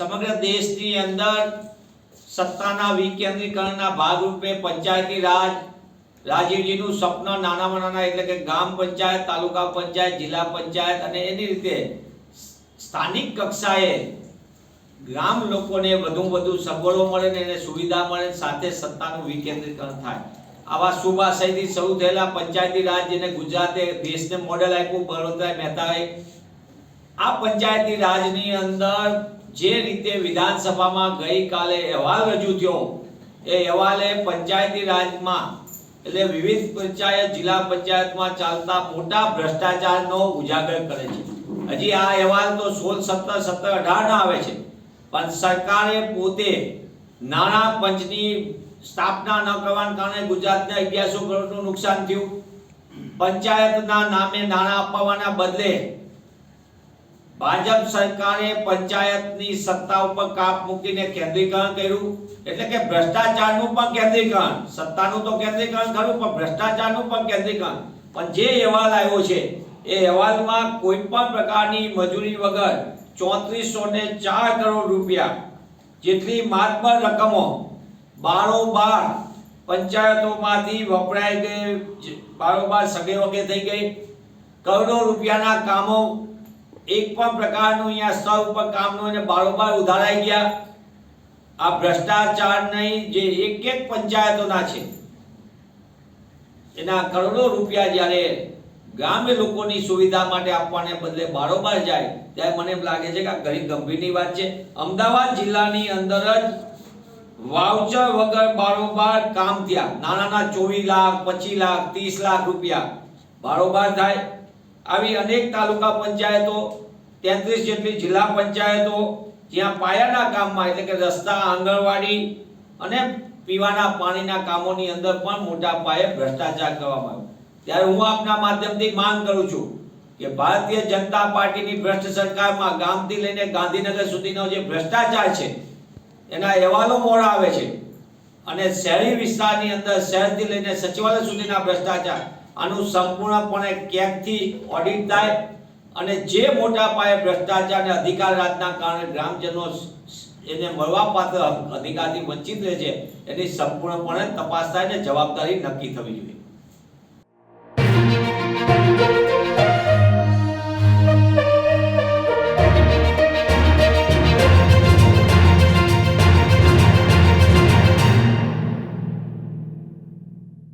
પંચની અંદર સત્તાના વિકેન્દ્રીકરણના ભાગરૂપે પંચાયતી રાજ, રાજીવજીનું સ્વપ્ન નાનામાં નાના એટલે કે ગામ પંચાયત, તાલુકા પંચાયત, જિલ્લા પંચાયત અને એની રીતે સ્થાનિક કક્ષાએ ગ્રામ લોકોને વધુ વધુ સગવડો મળે ને એને સુવિધા મળે સાથે સત્તાનું વિકેન્દ્રીકરણ થાય. આવા શુભ આશયથી શરૂ થયેલા પંચાયતી રાજ જેને ગુજરાતે દેશને મોડેલ આપ્યું, બળવંતરાય મહેતાએ, આ પંચાયતી રાજની અંદર જે રીતે વિધાનસભામાં ગઈકાલે અહેવાલ રજૂ થયો, એ અહેવાલે પંચાયતી રાજમાં એટલે વિવિધ પંચાયત, જિલ્લા પંચાયતમાં ચાલતા મોટા ભ્રષ્ટાચારનો ઉજાગર કરે છે. હજી આ અહેવાલ તો સોળ, સત્તર સત્તર, અઢારના આવે છે. પણ સરકારે પોતે નાણાં પંચની સ્થાપના ન કરવાના કારણે ગુજરાતને અગિયારસો કરોડનું નુકસાન થયું. પંચાયતના નામે નાણાં અપાવવાના બદલે ભાજપ સરકારે પંચાયતની સત્તા ઉપર કાપ મૂકીને કેન્દ્રીકરણ કર્યું. એટલે કે ભ્રષ્ટાચારનું પણ કેન્દ્રીકરણ. સત્તાનું તો કેન્દ્રીકરણ ખરું, પણ ભ્રષ્ટાચારનું પણ કેન્દ્રીકરણ. પણ જે અહેવાલ આવ્યો છે, એ અહેવાલમાં કોઈ પણ પ્રકારની મજૂરી વગર ચોત્રીસો ને ચાર કરોડ રૂપિયા જેટલી માતબર રકમો બારોબાર પંચાયતોમાંથી વપરાઈ ગઈ, બારોબાર સગે વગે થઈ ગઈ. કરોડો રૂપિયાના કામો એક પણ પ્રકારનું અહીંયા સૌ ઉપર કામનું અને બારોબાર ઉધારાઈ ગયા. આ ભ્રષ્ટાચાર નહીં, જે એક એક પંચાયતોના છે. એના કરોડો રૂપિયા જ્યારે ગ્રામ્ય લોકોની સુવિધા માટે આપવાને બદલે બારોબાર જાય, ત્યારે મને એમ લાગે છે કે આ ઘણી ગંભીરની વાત છે. અમદાવાદ જિલ્લાની અંદર જ વાઉચર વગર બારોબાર કામ થયા. નાના ચોવીસ લાખ, પચીસ લાખ, ત્રીસ લાખ રૂપિયા બારોબાર થાય. આવી અનેક તાલુકા પંચાયતો, તેત્રીસ જેટલી જિલ્લા પંચાયતો, જ્યાં પાયાના કામમાં એટલે કે રસ્તા, આંગણવાડી અને પીવાના પાણીના કામોની અંદર પણ મોટા પાયે ભ્રષ્ટાચાર કરવામાં આવ્યો. ત્યારે હું આપના માધ્યમથી માંગ કરું છું કે ભારતીય જનતા પાર્ટીની ભ્રષ્ટ સરકારમાં ગામથી લઈને ગાંધીનગર સુધીનો જે ભ્રષ્ટાચાર છે, એના અહેવાલો મોડા આવે છે. અને શહેરી વિસ્તારની અંદર, શહેરથી લઈને સચિવાલય સુધીના ભ્રષ્ટાચાર આનું સંપૂર્ણપણે ક્યાંકથી ઓડિટ થાય અને જે મોટા પાયે ભ્રષ્ટાચાર અને અધિકાર રાજના કારણે ગ્રામજનો એને મળવાપાત્ર અધિકારથી વંચિત રહે છે, એની સંપૂર્ણપણે તપાસ થાય અને જવાબદારી નક્કી થવી જોઈએ.